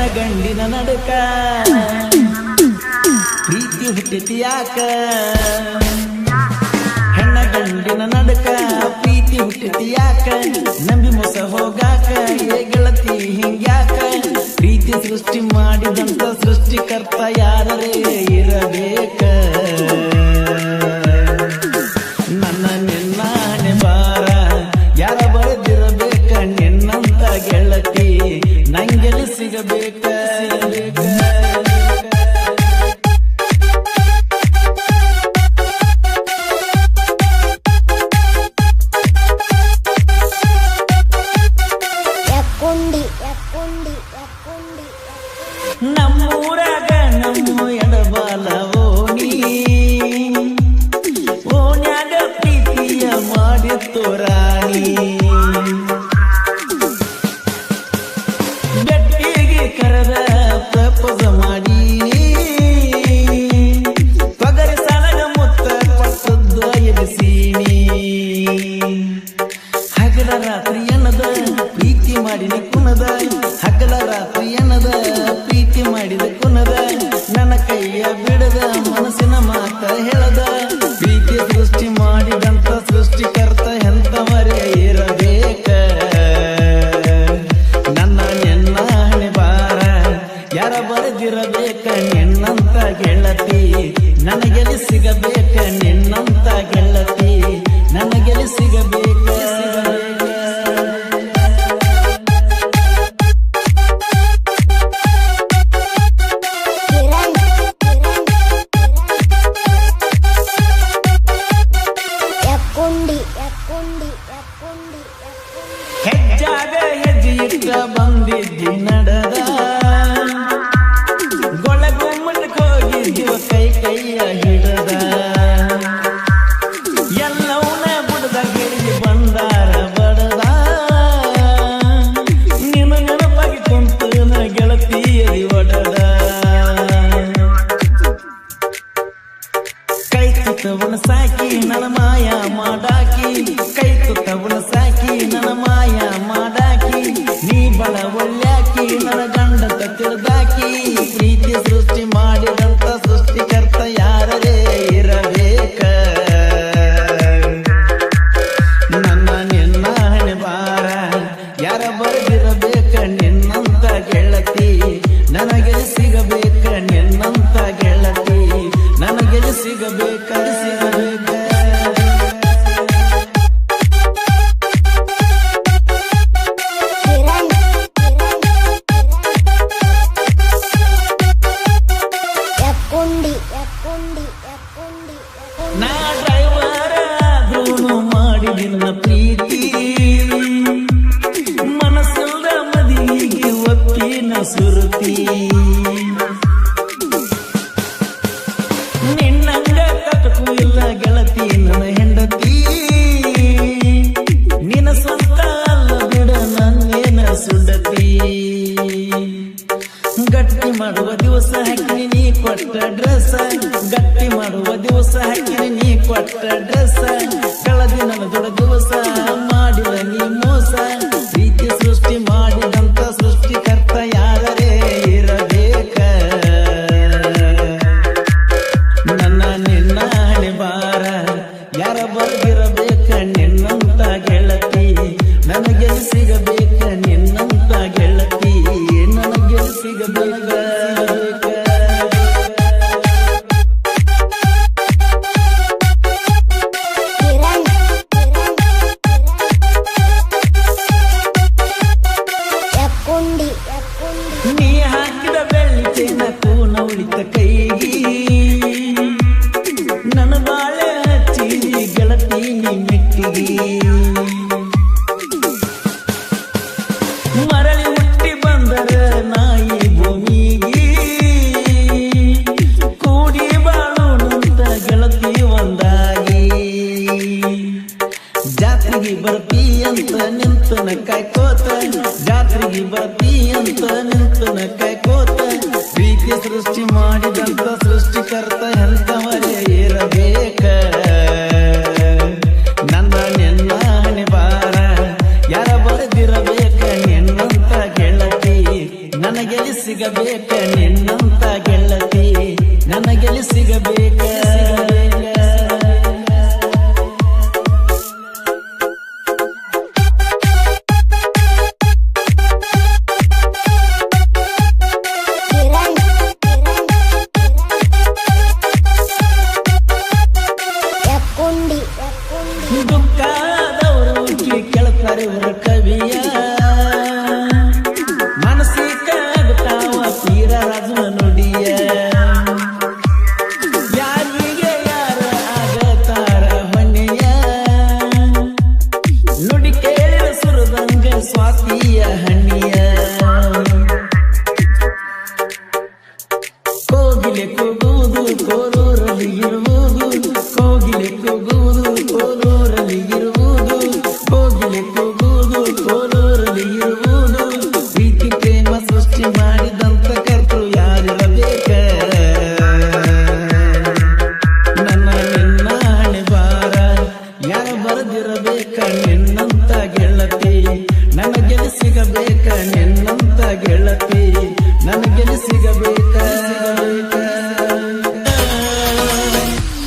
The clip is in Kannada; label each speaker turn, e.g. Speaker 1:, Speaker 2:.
Speaker 1: ಹೆಣ್ಣ ಗಂಡಿನ ನಡಕ. ಪ್ರೀತಿ ಹುಟ್ಟಿತಿ ಯಾಕ? ಹೆಣ್ಣ ಗಂಡಿನ ನಡಕ. ಪ್ರೀತಿ ಹುಟ್ಟಿತಿ ಯಾಕ? ನಂಬಿ ಮೋಸ ಹೋಗಾಕ. ಗೆಳತಿ ಹಿಂಗ್ಯಾಕ? ಪ್ರೀತಿ ಸೃಷ್ಟಿ ಮಾಡಿದಂತ ಸೃಷ್ಟಿಕರ್ತ ಯಾರೇ ನಮ್ಮೂರಾಗ ನಮ್ಮ ಎಡಬಾಲ ಓಣಿ ಓಣ್ಯಾಗ ಪ್ರೀತಿಯ ಮಾಡಿತ್ತು ರಾಣಿ ಗಟ್ಟಿಗೆ ಕರೆದ ಪ್ರಪೋಸ ಮಾಡಿ. ಪಗರ ಸಾಲಗ ಮುತ್ತ ಕೊಟ್ಟದ್ದು ಎನಿಸೀನಿ ಹಗಲ ರಾತ್ರಿ ಎನ್ನದ ಪ್ರೀತಿ ಮಾಡಿದ ಕುನದ ನನಗೆಲ್ಲಿ ಸಿಗಬೇಕ? ತುತ್ತವನ ನಲಮಾಯ ಮಾಡಾಕಿ ಕೈ ತುತ್ತವನ ಪ್ರೀತಿ ಮನಸ್ಸಲ್ಲ ಮದಿಗೆ ಒಪ್ಪಿನ ಸುರುತಿ. ನಿನ್ನಂಗ ಕಟಕು ಇಲ್ಲ ಗೆಳತಿ, ನನ್ನ ಹೆಂಡತಿ. ನಿನ್ನ ಸ್ವಂತ ಅಲ್ಲ ಬಿಡ, ನನ್ನೇನ ಗಟ್ಟಿ ಮಾಡುವ ದಿವಸ ಹಾಕಿನಿ, ನೀ ಕೊಟ್ಟ ಡ್ರೆಸ್. ಗಟ್ಟಿ ಮಾಡುವ ದಿವಸ ಹಾಕಿನಿ, ನೀ ಕೊಟ್ಟ ಡ್ರೆಸ್. ಕಳದಿ ನನ್ನ ದೊಡ್ಡ ದಿವಸ ಬರ್ತಿ ಅಂತ ನಿಂತನ ಕೈಕೋತ ಪ್ರೀತಿ ಸೃಷ್ಟಿ ಮಾಡಿದಂತ ಸೃಷ್ಟಿಕರ್ತ ಎಂತವರೇ ಇರಬೇಕ? ನನ್ನ ನಿನ್ನ ಯಾರ ನನ್ನ ನನಗೆಲ್ಲಿ ಸಿಗಬೇಕ? ನಿನ್ನಂತ ಕೋಗಿಲೆ ಕೂಗುವುದು ಕೋಲೂರಲ್ಲಿ ಇರುವುದು. ಕೋಗಿಲೆ ಕೂಗುವುದು ಕೋಲೂರಲ್ಲಿ ಇರುವುದು. ಕೋಗಿಲೆ ಕೂಗುವುದು ಕೋಲೂರಲ್ಲಿ ಇರುವುದು. ಪ್ರೀತಿ, ಪ್ರೇಮ ಸೃಷ್ಟಿ ಮಾಡಿದಂತ ಕರ್ತೃ ಯಾರಿರಬೇಕ? ನನ್ನ ನಿನ್ನ ಹಣೆ ಬಾರ ಯಾರು ಬರೆದಿರಬೇಕ ನಿನ್ನಂತ ಗೆಳತಿ? ನನಗೆ ಸಿಗಬೇಕ ನಿನ್ನಂತ ಗೆಳತಿ. ನನಗೆ ಸಿಗಬೇಕ ಸಿಗಬೇಕ.